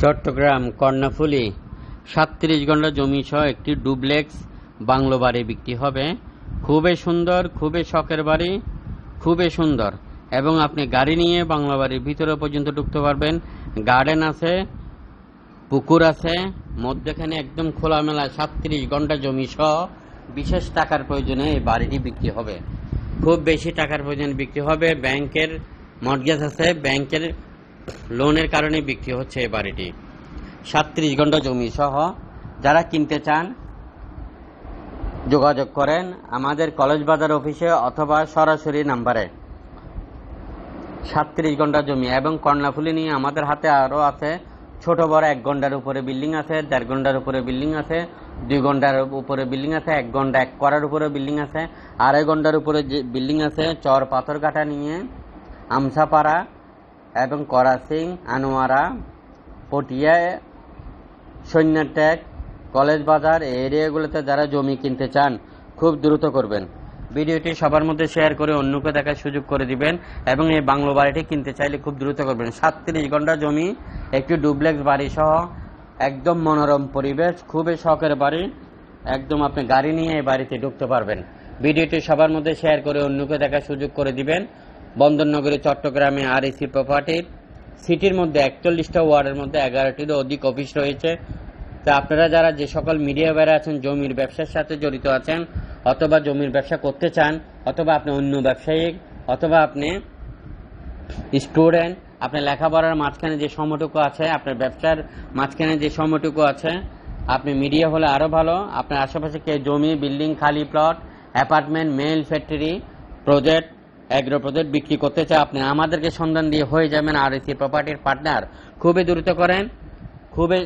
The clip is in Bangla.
চট্টগ্রাম, কর্ণফুলি, সাতত্রিশ ঘণ্টা জমি সহ একটি ডুপ্লেক্স বাংলো বাড়ি বিক্রি হবে। খুবই সুন্দর, খুবই শখের বাড়ি, খুবই সুন্দর। এবং আপনি গাড়ি নিয়ে বাংলো বাড়ির ভিতরে পর্যন্ত ঢুকতে পারবেন। গার্ডেন আছে, পুকুর আছে, মধ্যখানে একদম খোলামেলা সাতত্রিশ ঘণ্টা জমি সহ বিশেষ টাকার প্রয়োজনে এই বাড়িটি বিক্রি হবে। খুব বেশি টাকার প্রয়োজনে বিক্রি হবে। ব্যাংকের মর্গেজ আছে। ব্যাংকের লোনের কারণে বিক্রি হচ্ছে এই বাড়িটি। সাতত্রিশ ঘণ্টা জমি সহ যারা কিনতে চান, যোগাযোগ করেন আমাদের কলেজ বাজার অফিসে অথবা সরাসরি নাম্বারে। সাতত্রিশ ঘণ্টা জমি এবং কর্ণাফুলি নিয়ে আমাদের হাতে আরও আছে ছোট বড় এক ঘণ্টার উপরে বিল্ডিং আছে, দেড় ঘণ্টার উপরে বিল্ডিং আছে, দুই ঘণ্টার উপরে বিল্ডিং আছে, এক ঘণ্টা এক করার উপরে বিল্ডিং আছে, আড়াই ঘণ্টার উপরে বিল্ডিং আছে, চর পাথর কাটা নিয়ে আমসাপাড়া এবং করাসিং আনোয়ারা, পটিয়া সৈন্যট্যাগ কলেজ বাজার, এই এরিয়াগুলোতে যারা জমি কিনতে চান, খুব দ্রুত করবেন। ভিডিওটি সবার মধ্যে শেয়ার করে অন্যকে দেখার সুযোগ করে দিবেন এবং এই বাংলো বাড়িটি কিনতে চাইলে খুব দ্রুত করবেন। সাতত্রিশ ঘণ্টা জমি, একটি ডুপ্লেক্স বাড়ি সহ একদম মনোরম পরিবেশ, খুবই শখের বাড়ি। একদম আপনি গাড়ি নিয়ে এই বাড়িতে ঢুকতে পারবেন। ভিডিওটি সবার মধ্যে শেয়ার করে অন্যকে দেখার সুযোগ করে দিবেন। বন্দরনগরী, চট্টগ্রামে আর এসি প্রপার্টির সিটির মধ্যে একচল্লিশটা ওয়ার্ডের মধ্যে এগারোটিরও অধিক অফিস রয়েছে। তা আপনারা যারা যে সকল মিডিয়া বাইরে আছেন, জমির ব্যবসার সাথে জড়িত আছেন, অথবা জমির ব্যবসা করতে চান, অথবা আপনি অন্য ব্যবসায়িক অথবা আপনি স্টুডেন্ট আপনার লেখাপড়ার মাঝখানে যে সময়টুকু আছে, আপনার ব্যবসার মাঝখানে যে সময়টুকু আছে, আপনি মিডিয়া হলে আরও ভালো। আপনার আশেপাশে কে জমি বিল্ডিং খালি প্লট অ্যাপার্টমেন্ট মেল ফ্যাক্টরি প্রজেক্ট অ্যাগ্রো প্রজেক্ট বিক্রি করতে চায়। আপনি আমাদেরকে সন্ধান দিয়ে হয়ে যাবেন আর এসি প্রপার্টির পার্টনার খুবই দ্রুত করেন। খুবই